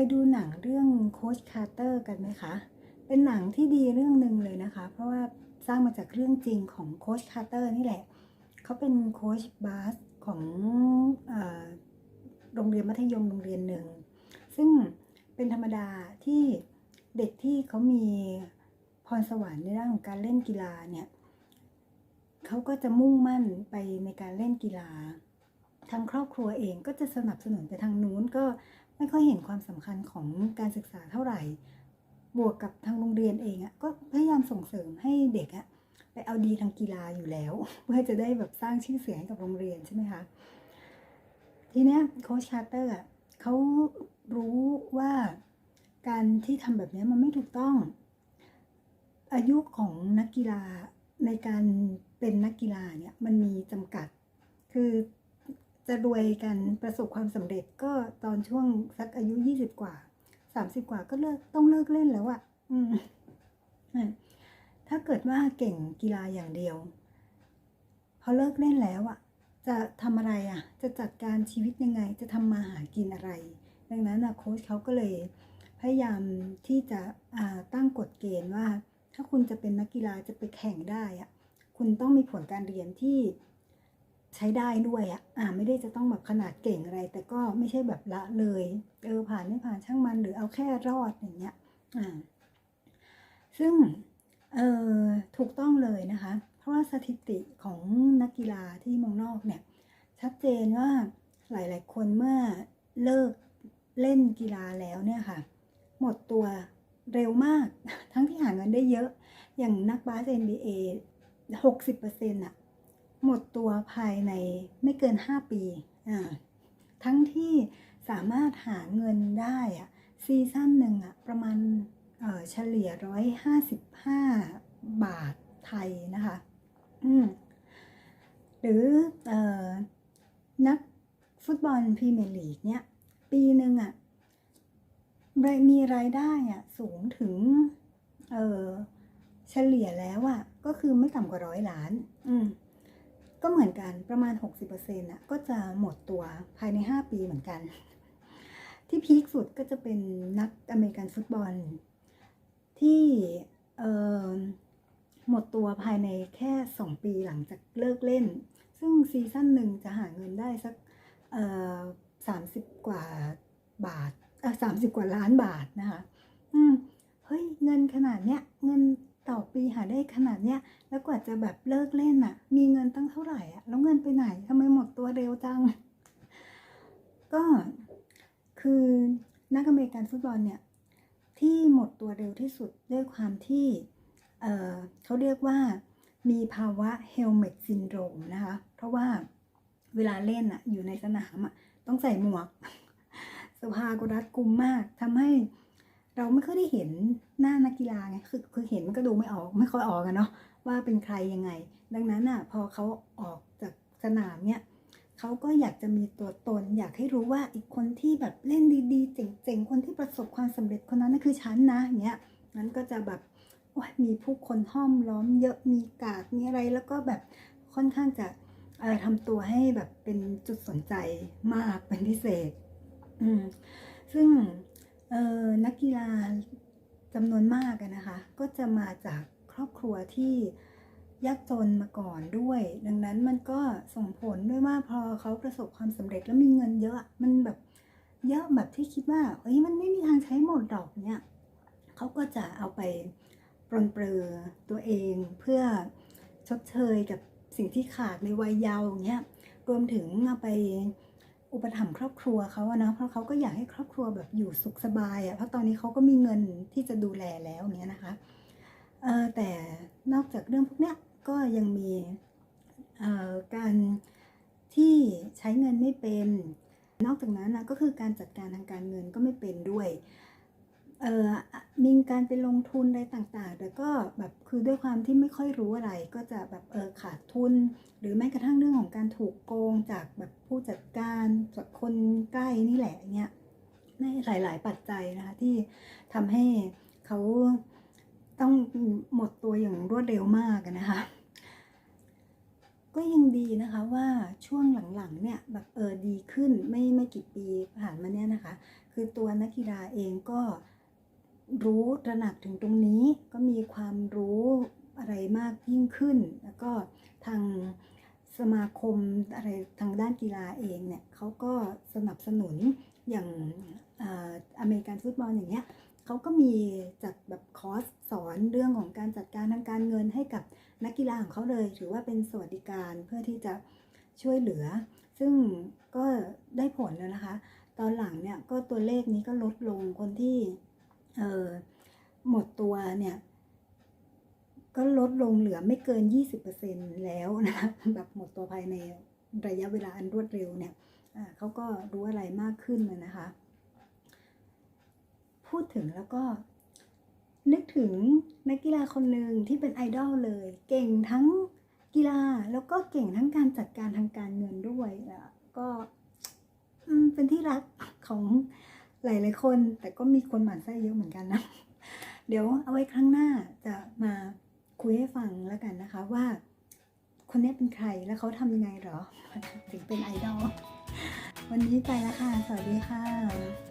ยดูหนังเรื่องโค้ชคาร์เตอร์กันไหมคะ เป็นหนังที่ดีเรื่องหนึ่งเลยนะคะ เพราะว่าสร้างมาจากเรื่องจริงของโค้ชคาร์เตอร์นี่แหละ เขาเป็นโค้ชบาสของอโรงเรียนมัธยมโรงเรียนหนึ่ง ซึ่งเป็นธรรมดาที่เด็กที่เขามีพรสวรรค์ในด้านของการเล่นกีฬาเนี่ยเขาก็จะมุ่งมั่นไปในการเล่นกีฬาทางครอบครัวเองก็จะสนับสนุนไปทางนู้นก็ ไม่ค่อยเห็นความสำคัญของการศึกษาเท่าไหร่ บวกกับทางโรงเรียนเองอะ่ะก็พยายามส่งเสริมให้เด็กอะ่ะไปเอาดีทางกีฬาอยู่แล้ว เพื่อจะได้แบบสร้างชื่อเสียงให้กับโรงเรียนใช่ไหมคะทีเนี้ยโค้ชชาร์เตอร์อะเขารู้ว่าการที่ทำแบบนี้มันไม่ถูกต้อง อายุของนักกีฬาในการเป็นนักกีฬาเนี่ยมันมีจำกัด คือ จะรวยกันประสบความสำเร็จก็ตอนช่วงสักอายุ20กว่า30กว่าก็เลิกต้องเลิกเล่นแล้วอะอืมถ้าเกิดว่าเก่งกีฬาอย่างเดียว พอเลิกเล่นแล้วอะจะทำอะไรอะจะจัดการชีวิตยังไง จะทำมาหากินอะไร ดังนั้นอะโค้ชเขาก็เลยพยายามที่จะตั้งกฎเกณฑ์ว่า ถ้าคุณจะเป็นนักกีฬาจะไปแข่งได้อะคุณต้องมีผลการเรียนที่ ใช้ได้ด้วยอะอ่าไม่ได้จะต้องแบบขนาดเก่งอะไร แต่ก็ไม่ใช่แบบละเลยเออผ่านไม่ผ่านช่างมันหรือเอาแค่รอดอย่างเงี้ยอ่าซึ่งเออถูกต้องเลยนะคะ เพราะว่าสถิติของนักกีฬาที่มองนอกเนี่ยชัดเจนว่าหลาย ๆ คนเมื่อเลิกเล่นกีฬาแล้วเนี่ยค่ะ หมดตัวเร็วมาก ทั้งที่หาเงินได้เยอะ อย่างนักบาส NBA 60%อะ หมดตัวภายในไม่เกิน 5 ปีอ่าทั้งที่สามารถหาเงินได้อะซีซั่นหนึ่งอะประมาณเอ่อเฉลี่ย 155 บาทไทยนะคะอืมหรือเอ่อนักฟุตบอลพรีเมียร์ลีกเนี่ยปีหนึ่งอะมีรายได้อะสูงถึงเออเฉลี่ยแล้วอะก็คือไม่ต่ำกว่าร้อยล้าน อืม ก็เหมือนกันประมาณ 60%น่ะก็จะหมดตัวภายใน 5 ปีเหมือนกัน ที่พีคสุดก็จะเป็นนักอเมริกันฟุตบอล ที่หมดตัวภายในแค่ 2 ปีหลังจากเลิกเล่น ซึ่งซีซั่นหนึ่งจะหาเงินได้สักสามสิบกว่าบาทสามสิบกว่าล้านบาทนะคะ อืม เฮ้ย เงินขนาดเนี้ย เงิน ต่อปีหาได้ขนาดเนี้ยแล้วกว่าจะแบบเลิกเล่นอะมีเงินตั้งเท่าไหร่อะแล้วเงินไปไหนทำไมหมดตัวเร็วจัง ก็คือนักอเมริกันฟุตบอลเนี่ยที่หมดตัวเร็วที่สุดด้วยความที่เเขาเรียกว่ามีภาวะเฮลเมตซินโดรมนะคะ เพราะว่าเวลาเล่นอะอยู่ในสนามอะต้องใส่หมวก สภาก็รัดกุมมากทำให้ เราไม่ค่อยได้เห็นหน้านักกีฬาไงคือคือเห็นมันก็ดูไม่ออกไม่ค่อยออกกันเนาะว่าเป็นใครยังไง ดังนั้นอะพอเขาออกจากสนามเนี่ยเขาก็อยากจะมีตัวตน อยากให้รู้ว่าอีกคนที่แบบเล่นดีๆ เจ๋งๆ คนที่ประสบความสำเร็จคนนั้นนั่นคือฉันนะเงี้ยนั้นก็จะแบบมีผู้คนห้อมล้อมเยอะมีกาดมีอะไรแล้วก็แบบค่อนข้างจะเอ่อทำตัวให้แบบเป็นจุดสนใจมากเป็นพิเศษ อืม ซึ่ง นักกีฬาจำนวนมากนะคะ ก็จะมาจากครอบครัวที่ยากจนมาก่อนด้วย ดังนั้นมันก็ส่งผลด้วยว่าพอเขาประสบความสำเร็จแล้วมีเงินเยอะ มันแบบเยอะแบบที่คิดว่าเอ้ยมันไม่มีทางใช้หมดดอกเนี่ยเขาก็จะเอาไปปรนเปรือตัวเองเพื่อชดเชยกับสิ่งที่ขาดในวัยเยาว์เงี้ยรวมถึงเอาไป อุปถัมภ์ครอบครัวเขาอะนะเพราะเขาก็อยากให้ครอบครัวแบบอยู่สุขสบายอะเพราะตอนนี้เขาก็มีเงินที่จะดูแลแล้วเนี้ยนะคะเออแต่นอกจากเรื่องพวกเนี้ยก็ยังมีการที่ใช้เงินไม่เป็น นอกจากนั้นนะก็คือการจัดการทางการเงินก็ไม่เป็นด้วย เอ่อมีการไปลงทุนอะไรต่างๆ แต่ก็แบบคือด้วยความที่ไม่ค่อยรู้อะไร ก็จะแบบเออขาดทุน หรือแม้กระทั่งเรื่องของการถูกโกงจากแบบผู้จัดการจากคนใกล้นี่แหละเนี่ยในหลาย ๆ ปัจจัยนะคะที่ทำให้เขาต้องหมดตัวอย่างรวดเร็วมากนะคะ ก็ยังดีนะคะว่าช่วงหลังๆเนี่ยแบบเออดีขึ้นไม่ไม่กี่ปีผ่านมาเนี่ยนะคะ คือตัวนักกีฬาเองก็ รู้ตระหนักถึงตรงนี้ก็มีความรู้อะไรมากยิ่งขึ้น แล้วก็ทางสมาคมอะไรทางด้านกีฬาเองเนี่ยเขาก็สนับสนุนอย่างอเมริกันฟุตบอลอย่างเงี้ยเขาก็มีจัดแบบคอร์สสอนเรื่องของการจัดการทางการเงินให้กับนักกีฬาของเขาเลย ถือว่าเป็นสวัสดิการเพื่อที่จะช่วยเหลือ ซึ่งก็ได้ผลแล้วนะคะ ตอนหลังเนี่ยก็ตัวเลขนี้ก็ลดลงคนที่ เออหมดตัวเนี่ย ก็ลดลงเหลือไม่เกิน 20%แล้วนะแบบหมดตัวภายในระยะเวลาอันรวดเร็วเนี่ยเขาก็รู้อะไรมากขึ้นนะนะคะ พูดถึงแล้วก็นึกถึงนักกีฬาคนหนึ่งที่เป็นไอดอลเลย เก่งทั้งกีฬาแล้วก็เก่งทั้งการจัดการทางการเงินด้วยก็เป็นที่รักของ หลายๆคน แต่ก็มีคนหมั่นไส้เยอะเหมือนกันนะ เดี๋ยวเอาไว้ครั้งหน้าจะมาคุยให้ฟังแล้วกันนะคะว่า คนนี้เป็นใครแล้วเขาทำยังไงเหรอ ถึงเป็นไอดอลวันนี้ไปแล้วค่ะ สวัสดีค่ะ